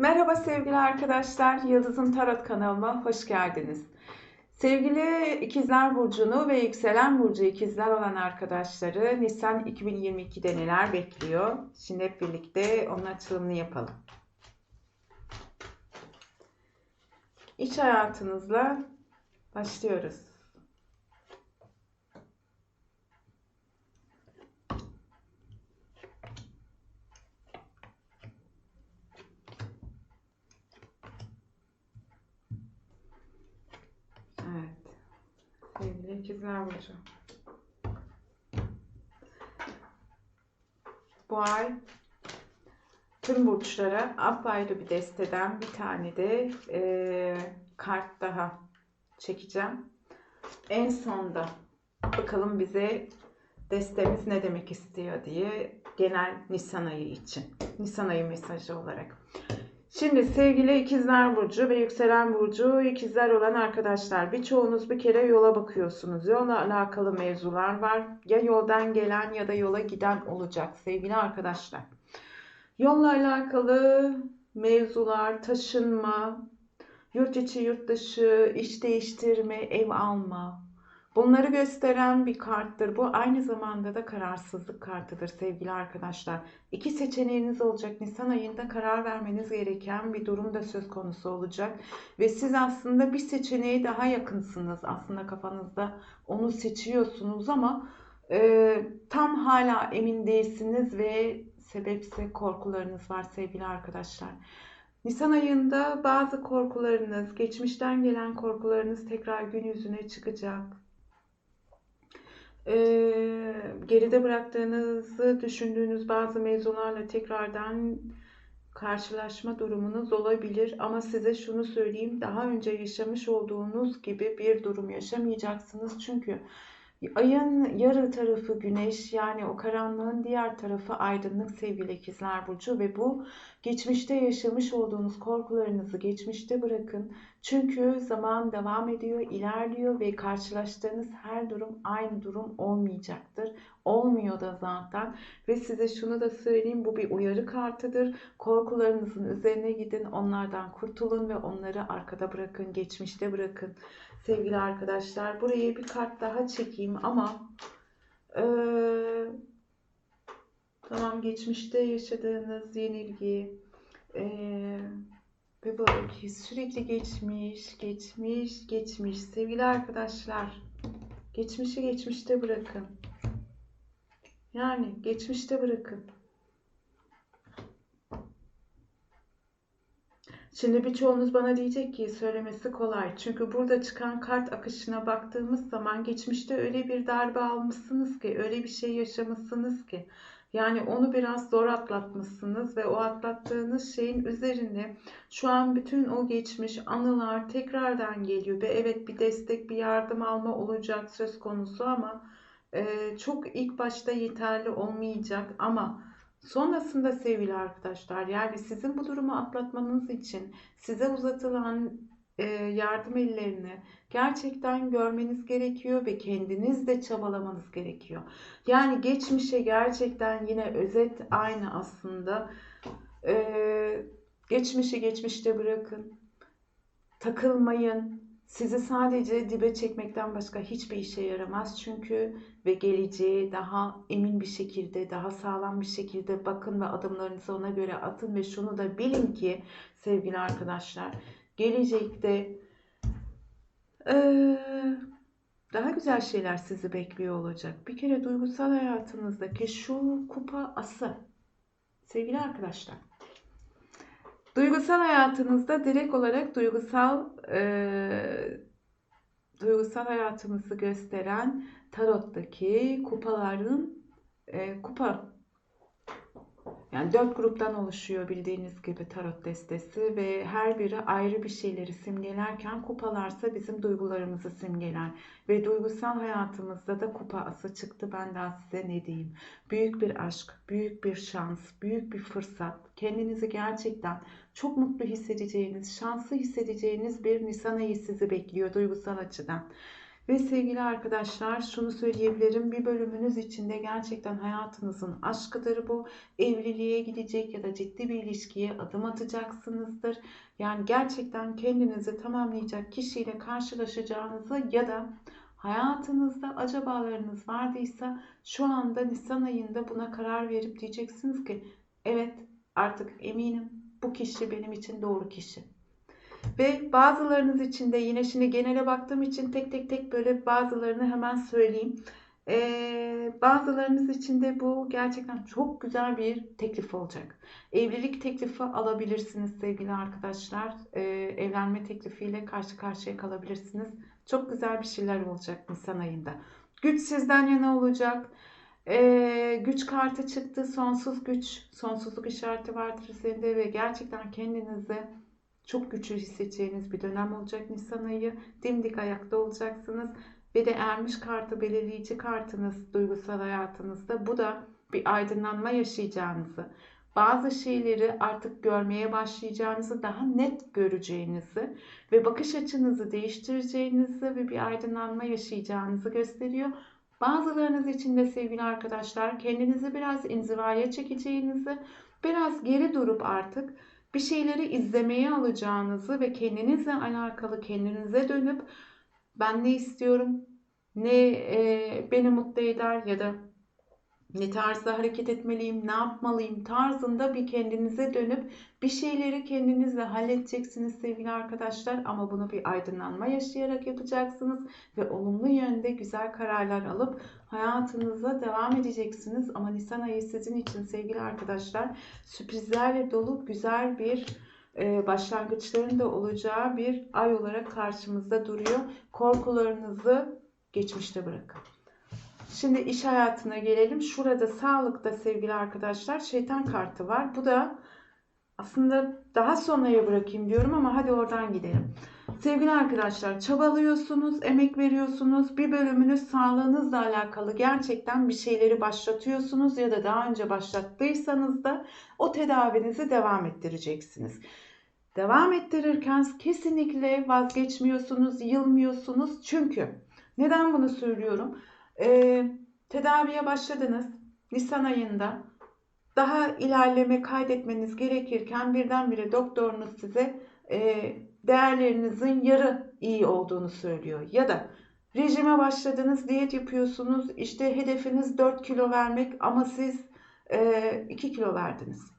Merhaba sevgili arkadaşlar, Yıldız'ın Tarot kanalıma hoş geldiniz. Sevgili İkizler Burcu'nu ve Yükselen Burcu İkizler olan arkadaşları Nisan 2022'de neler bekliyor? Şimdi hep birlikte onun açılımını yapalım. İç hayatınızla başlıyoruz. Evet. Sevgili ikizler burcu. Bu ay tüm burçlara apayrı bir desteden bir tane de e, kart daha çekeceğim. En sonda bakalım bize destemiz ne demek istiyor diye genel Nisan ayı için. Nisan ayı mesajı olarak. Şimdi sevgili ikizler burcu ve yükselen burcu ikizler olan arkadaşlar birçoğunuz bir kere yola bakıyorsunuz. Yolla alakalı mevzular var. Ya yoldan gelen ya da yola giden olacak sevgili arkadaşlar. Yolla alakalı mevzular, taşınma, yurt içi yurt dışı, iş değiştirme, ev alma, Bunları gösteren bir karttır. Bu aynı zamanda da kararsızlık kartıdır sevgili arkadaşlar. İki seçeneğiniz olacak. Nisan ayında karar vermeniz gereken bir durum da söz konusu olacak. Ve siz aslında bir seçeneğe daha yakınsınız. Aslında kafanızda onu seçiyorsunuz ama e, tam hala emin değilsiniz ve sebepse korkularınız var sevgili arkadaşlar. Nisan ayında bazı korkularınız, geçmişten gelen korkularınız tekrar gün yüzüne çıkacak e, geride bıraktığınızı düşündüğünüz bazı mevzularla tekrardan karşılaşma durumunuz olabilir. Ama size şunu söyleyeyim, daha önce yaşamış olduğunuz gibi bir durum yaşamayacaksınız. Çünkü Ayın yarı tarafı güneş yani o karanlığın diğer tarafı aydınlık sevgili ikizler burcu ve bu geçmişte yaşamış olduğunuz korkularınızı geçmişte bırakın. Çünkü zaman devam ediyor, ilerliyor ve karşılaştığınız her durum aynı durum olmayacaktır. Olmuyor da zaten ve size şunu da söyleyeyim bu bir uyarı kartıdır. Korkularınızın üzerine gidin, onlardan kurtulun ve onları arkada bırakın, geçmişte bırakın sevgili arkadaşlar. Buraya bir kart daha çekeyim ama ee, tamam geçmişte yaşadığınız yenilgi ee, ve böyle sürekli geçmiş, geçmiş, geçmiş. Sevgili arkadaşlar, geçmişi geçmişte bırakın. Yani geçmişte bırakın. Şimdi birçoğunuz bana diyecek ki söylemesi kolay. Çünkü burada çıkan kart akışına baktığımız zaman geçmişte öyle bir darbe almışsınız ki, öyle bir şey yaşamışsınız ki. Yani onu biraz zor atlatmışsınız ve o atlattığınız şeyin üzerine şu an bütün o geçmiş anılar tekrardan geliyor ve evet bir destek, bir yardım alma olacak söz konusu ama e, çok ilk başta yeterli olmayacak ama Sonrasında sevgili arkadaşlar yani sizin bu durumu atlatmanız için size uzatılan e, yardım ellerini gerçekten görmeniz gerekiyor ve kendiniz de çabalamanız gerekiyor. Yani geçmişe gerçekten yine özet aynı aslında. Ee, geçmişi geçmişte bırakın. Takılmayın. Sizi sadece dibe çekmekten başka hiçbir işe yaramaz. Çünkü ve geleceğe daha emin bir şekilde, daha sağlam bir şekilde bakın ve adımlarınızı ona göre atın ve şunu da bilin ki sevgili arkadaşlar, gelecekte daha güzel şeyler sizi bekliyor olacak. Bir kere duygusal hayatınızdaki şu kupa ası sevgili arkadaşlar Duygusal hayatınızda direkt olarak duygusal e, duygusal hayatımızı gösteren tarottaki kupaların e, kupa yani dört gruptan oluşuyor bildiğiniz gibi tarot destesi ve her biri ayrı bir şeyleri simgelerken kupalarsa bizim duygularımızı simgeler. Ve duygusal hayatımızda da kupa ası çıktı ben daha size ne diyeyim. Büyük bir aşk, büyük bir şans, büyük bir fırsat. Kendinizi gerçekten çok mutlu hissedeceğiniz, şanslı hissedeceğiniz bir Nisan ayı sizi bekliyor duygusal açıdan. Ve sevgili arkadaşlar şunu söyleyebilirim. Bir bölümünüz içinde gerçekten hayatınızın aşkıdır bu. Evliliğe gidecek ya da ciddi bir ilişkiye adım atacaksınızdır. Yani gerçekten kendinizi tamamlayacak kişiyle karşılaşacağınızı ya da hayatınızda acabalarınız vardıysa şu anda Nisan ayında buna karar verip diyeceksiniz ki evet artık eminim bu kişi benim için doğru kişi. Ve bazılarınız için de yine şimdi genele baktığım için tek tek tek böyle bazılarını hemen söyleyeyim. Ee, bazılarınız için de bu gerçekten çok güzel bir teklif olacak. Evlilik teklifi alabilirsiniz sevgili arkadaşlar. Ee, evlenme teklifiyle karşı karşıya kalabilirsiniz. Çok güzel bir şeyler olacak Nisan ayında. Güç sizden yana olacak. Ee, güç kartı çıktı. Sonsuz güç, sonsuzluk işareti vardır üzerinde ve gerçekten kendinizi çok güçlü hissedeceğiniz bir dönem olacak Nisan ayı. Dimdik ayakta olacaksınız. Ve de ermiş kartı belirleyici kartınız duygusal hayatınızda. Bu da bir aydınlanma yaşayacağınızı, bazı şeyleri artık görmeye başlayacağınızı, daha net göreceğinizi ve bakış açınızı değiştireceğinizi ve bir aydınlanma yaşayacağınızı gösteriyor. Bazılarınız için de sevgili arkadaşlar kendinizi biraz inzivaya çekeceğinizi, biraz geri durup artık bir şeyleri izlemeye alacağınızı ve kendinizle alakalı kendinize dönüp ben ne istiyorum, ne e, beni mutlu eder? ya da ne tarzda hareket etmeliyim, ne yapmalıyım tarzında bir kendinize dönüp bir şeyleri kendinizle halledeceksiniz sevgili arkadaşlar. Ama bunu bir aydınlanma yaşayarak yapacaksınız ve olumlu yönde güzel kararlar alıp hayatınıza devam edeceksiniz. Ama Nisan ayı sizin için sevgili arkadaşlar sürprizlerle dolu güzel bir e, başlangıçların da olacağı bir ay olarak karşımızda duruyor. Korkularınızı geçmişte bırakın. Şimdi iş hayatına gelelim. Şurada sağlıkta sevgili arkadaşlar şeytan kartı var. Bu da aslında daha sonraya bırakayım diyorum ama hadi oradan gidelim. Sevgili arkadaşlar çabalıyorsunuz, emek veriyorsunuz. Bir bölümünüz sağlığınızla alakalı gerçekten bir şeyleri başlatıyorsunuz ya da daha önce başlattıysanız da o tedavinizi devam ettireceksiniz. Devam ettirirken kesinlikle vazgeçmiyorsunuz, yılmıyorsunuz. Çünkü neden bunu söylüyorum? Ee, tedaviye başladınız Nisan ayında. Daha ilerleme kaydetmeniz gerekirken birdenbire doktorunuz size e, değerlerinizin yarı iyi olduğunu söylüyor. Ya da rejime başladınız, diyet yapıyorsunuz. İşte hedefiniz 4 kilo vermek ama siz e, 2 kilo verdiniz.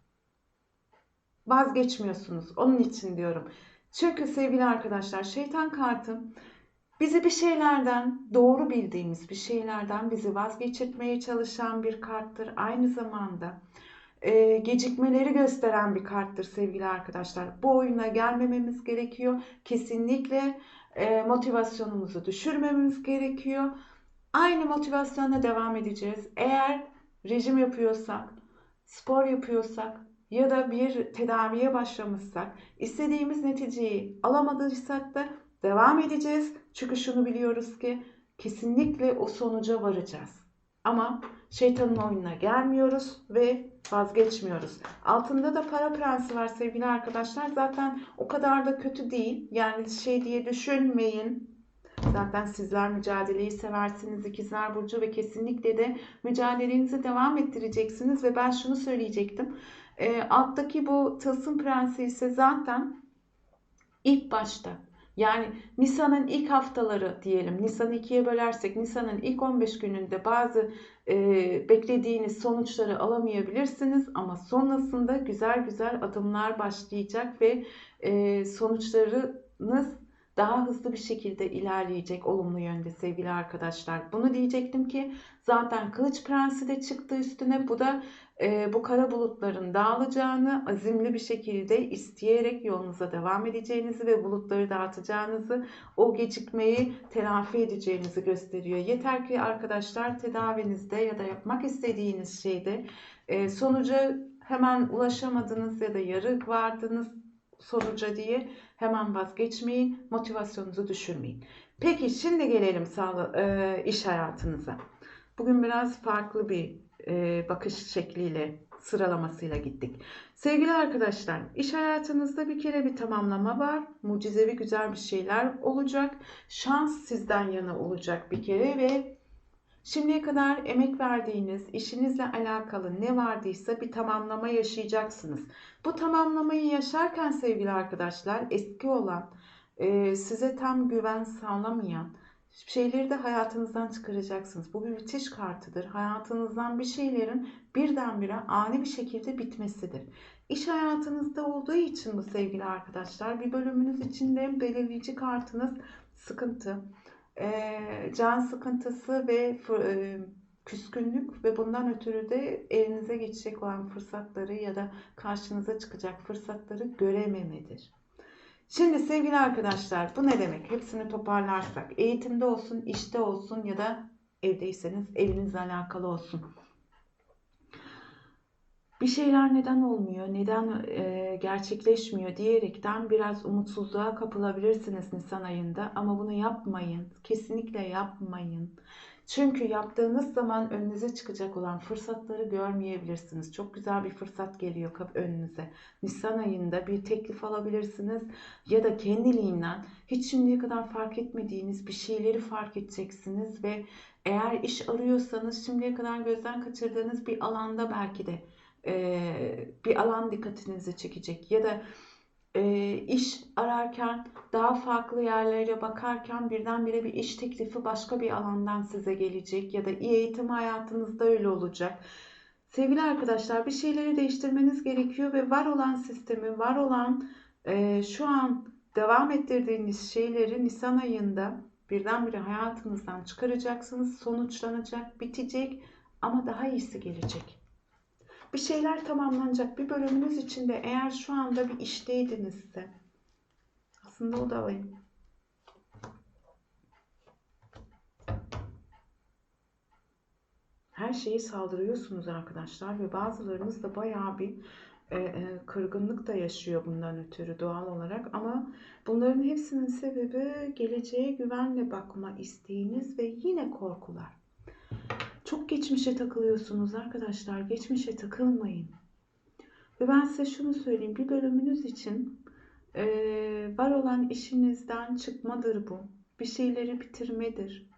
Vazgeçmiyorsunuz. Onun için diyorum. Çünkü sevgili arkadaşlar şeytan kartı bizi bir şeylerden doğru bildiğimiz bir şeylerden bizi vazgeçirtmeye çalışan bir karttır. Aynı zamanda e, gecikmeleri gösteren bir karttır sevgili arkadaşlar. Bu oyuna gelmememiz gerekiyor. Kesinlikle e, motivasyonumuzu düşürmemiz gerekiyor. Aynı motivasyonla devam edeceğiz. Eğer rejim yapıyorsak, spor yapıyorsak ya da bir tedaviye başlamışsak, istediğimiz neticeyi alamadıysak da devam edeceğiz. Çünkü şunu biliyoruz ki kesinlikle o sonuca varacağız. Ama şeytanın oyununa gelmiyoruz ve vazgeçmiyoruz. Altında da para prensi var sevgili arkadaşlar. Zaten o kadar da kötü değil. Yani şey diye düşünmeyin. Zaten sizler mücadeleyi seversiniz ikizler burcu ve kesinlikle de mücadelenizi devam ettireceksiniz ve ben şunu söyleyecektim. E, alttaki bu tılsım prensi ise zaten ilk başta yani Nisan'ın ilk haftaları diyelim. Nisan'ı ikiye bölersek Nisan'ın ilk 15 gününde bazı e, beklediğiniz sonuçları alamayabilirsiniz. Ama sonrasında güzel güzel adımlar başlayacak ve e, sonuçlarınız daha hızlı bir şekilde ilerleyecek olumlu yönde sevgili arkadaşlar. Bunu diyecektim ki zaten Kılıç Prensi de çıktı üstüne. Bu da e, bu kara bulutların dağılacağını, azimli bir şekilde isteyerek yolunuza devam edeceğinizi ve bulutları dağıtacağınızı, o gecikmeyi telafi edeceğinizi gösteriyor. Yeter ki arkadaşlar tedavinizde ya da yapmak istediğiniz şeyde e, sonuca hemen ulaşamadınız ya da yarı vardınız sonuca diye hemen vazgeçmeyin, motivasyonunuzu düşürmeyin. Peki şimdi gelelim sağlı, e, iş hayatınıza. Bugün biraz farklı bir e, bakış şekliyle sıralamasıyla gittik. Sevgili arkadaşlar, iş hayatınızda bir kere bir tamamlama var. Mucizevi güzel bir şeyler olacak. Şans sizden yana olacak bir kere ve şimdiye kadar emek verdiğiniz, işinizle alakalı ne vardıysa bir tamamlama yaşayacaksınız. Bu tamamlamayı yaşarken sevgili arkadaşlar, eski olan, e, size tam güven sağlamayan, şeyleri de hayatınızdan çıkaracaksınız. Bu bir bitiş kartıdır. Hayatınızdan bir şeylerin birdenbire ani bir şekilde bitmesidir. İş hayatınızda olduğu için bu sevgili arkadaşlar bir bölümünüz içinde belirleyici kartınız sıkıntı, e, can sıkıntısı ve e, küskünlük ve bundan ötürü de elinize geçecek olan fırsatları ya da karşınıza çıkacak fırsatları görememedir. Şimdi sevgili arkadaşlar bu ne demek? Hepsini toparlarsak eğitimde olsun, işte olsun ya da evdeyseniz evinizle alakalı olsun. Bir şeyler neden olmuyor, neden e, gerçekleşmiyor diyerekten biraz umutsuzluğa kapılabilirsiniz Nisan ayında ama bunu yapmayın. Kesinlikle yapmayın. Çünkü yaptığınız zaman önünüze çıkacak olan fırsatları görmeyebilirsiniz. Çok güzel bir fırsat geliyor önünüze. Nisan ayında bir teklif alabilirsiniz ya da kendiliğinden hiç şimdiye kadar fark etmediğiniz bir şeyleri fark edeceksiniz ve eğer iş arıyorsanız şimdiye kadar gözden kaçırdığınız bir alanda belki de e, bir alan dikkatinizi çekecek ya da e, iş ararken daha farklı yerlere bakarken birdenbire bir iş teklifi başka bir alandan size gelecek ya da iyi eğitim hayatınızda öyle olacak. Sevgili arkadaşlar bir şeyleri değiştirmeniz gerekiyor ve var olan sistemi, var olan e, şu an devam ettirdiğiniz şeyleri Nisan ayında birdenbire hayatınızdan çıkaracaksınız. Sonuçlanacak, bitecek ama daha iyisi gelecek bir şeyler tamamlanacak. Bir bölümünüz içinde eğer şu anda bir işteydinizse aslında o da alayım. Her şeyi saldırıyorsunuz arkadaşlar ve bazılarınız da bayağı bir e, e, kırgınlık da yaşıyor bundan ötürü doğal olarak ama bunların hepsinin sebebi geleceğe güvenle bakma isteğiniz ve yine korkular. Çok geçmişe takılıyorsunuz arkadaşlar. Geçmişe takılmayın. Ve ben size şunu söyleyeyim. Bir bölümünüz için e, var olan işinizden çıkmadır bu. Bir şeyleri bitirmedir.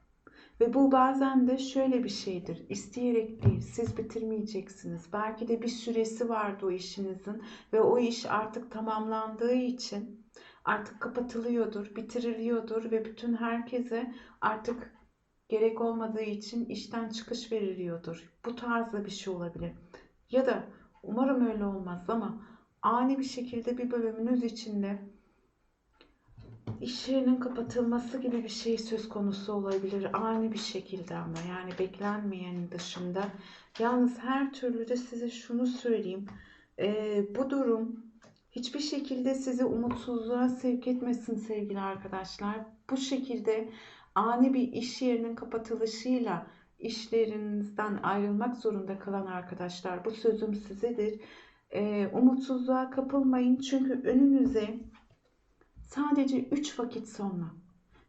Ve bu bazen de şöyle bir şeydir. İsteyerek değil, siz bitirmeyeceksiniz. Belki de bir süresi vardı o işinizin ve o iş artık tamamlandığı için artık kapatılıyordur, bitiriliyordur ve bütün herkese artık gerek olmadığı için işten çıkış veriliyordur. Bu tarzda bir şey olabilir. Ya da umarım öyle olmaz ama ani bir şekilde bir bölümünüz içinde iş yerinin kapatılması gibi bir şey söz konusu olabilir. Ani bir şekilde ama yani beklenmeyen dışında. Yalnız her türlü de size şunu söyleyeyim. Ee, bu durum hiçbir şekilde sizi umutsuzluğa sevk etmesin sevgili arkadaşlar. Bu şekilde ani bir iş yerinin kapatılışıyla işlerinizden ayrılmak zorunda kalan arkadaşlar bu sözüm sizedir. E, umutsuzluğa kapılmayın çünkü önünüze sadece 3 vakit sonra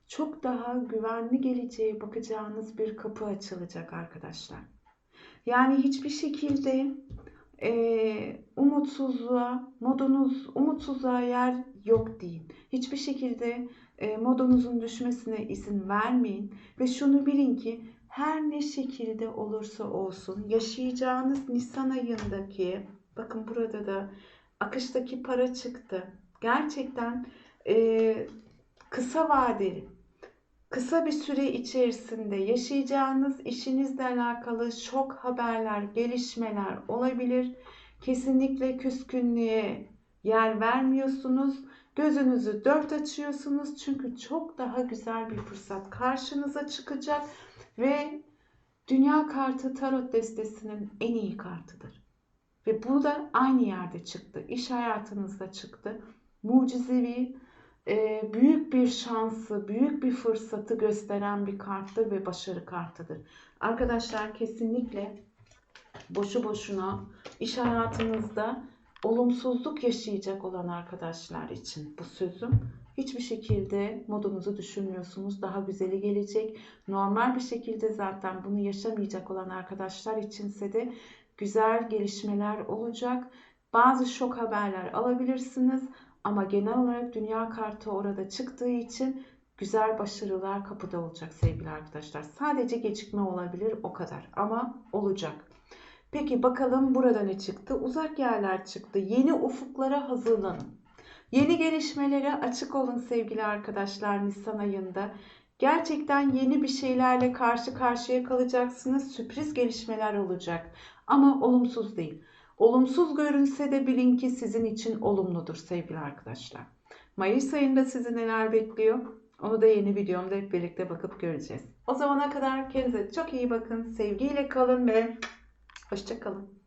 çok daha güvenli geleceğe bakacağınız bir kapı açılacak arkadaşlar. Yani hiçbir şekilde e, umutsuzluğa, modunuz umutsuzluğa yer yok deyin. Hiçbir şekilde e, modunuzun düşmesine izin vermeyin ve şunu bilin ki her ne şekilde olursa olsun yaşayacağınız Nisan ayındaki bakın burada da akıştaki para çıktı. Gerçekten e, kısa vadeli kısa bir süre içerisinde yaşayacağınız işinizle alakalı şok haberler, gelişmeler olabilir. Kesinlikle küskünlüğe yer vermiyorsunuz Gözünüzü dört açıyorsunuz çünkü çok daha güzel bir fırsat karşınıza çıkacak ve Dünya kartı tarot destesinin en iyi kartıdır. Ve bu da aynı yerde çıktı. İş hayatınızda çıktı. Mucizevi, e, büyük bir şansı, büyük bir fırsatı gösteren bir karttır ve başarı kartıdır. Arkadaşlar kesinlikle boşu boşuna iş hayatınızda olumsuzluk yaşayacak olan arkadaşlar için bu sözüm. Hiçbir şekilde modunuzu düşünmüyorsunuz. Daha güzeli gelecek. Normal bir şekilde zaten bunu yaşamayacak olan arkadaşlar içinse de güzel gelişmeler olacak. Bazı şok haberler alabilirsiniz ama genel olarak dünya kartı orada çıktığı için güzel başarılar kapıda olacak sevgili arkadaşlar. Sadece gecikme olabilir o kadar ama olacak. Peki bakalım burada ne çıktı? Uzak yerler çıktı. Yeni ufuklara hazırlanın. Yeni gelişmelere açık olun sevgili arkadaşlar Nisan ayında. Gerçekten yeni bir şeylerle karşı karşıya kalacaksınız. Sürpriz gelişmeler olacak. Ama olumsuz değil. Olumsuz görünse de bilin ki sizin için olumludur sevgili arkadaşlar. Mayıs ayında sizi neler bekliyor? Onu da yeni videomda hep birlikte bakıp göreceğiz. O zamana kadar kendinize çok iyi bakın. Sevgiyle kalın ve hoşça kalın.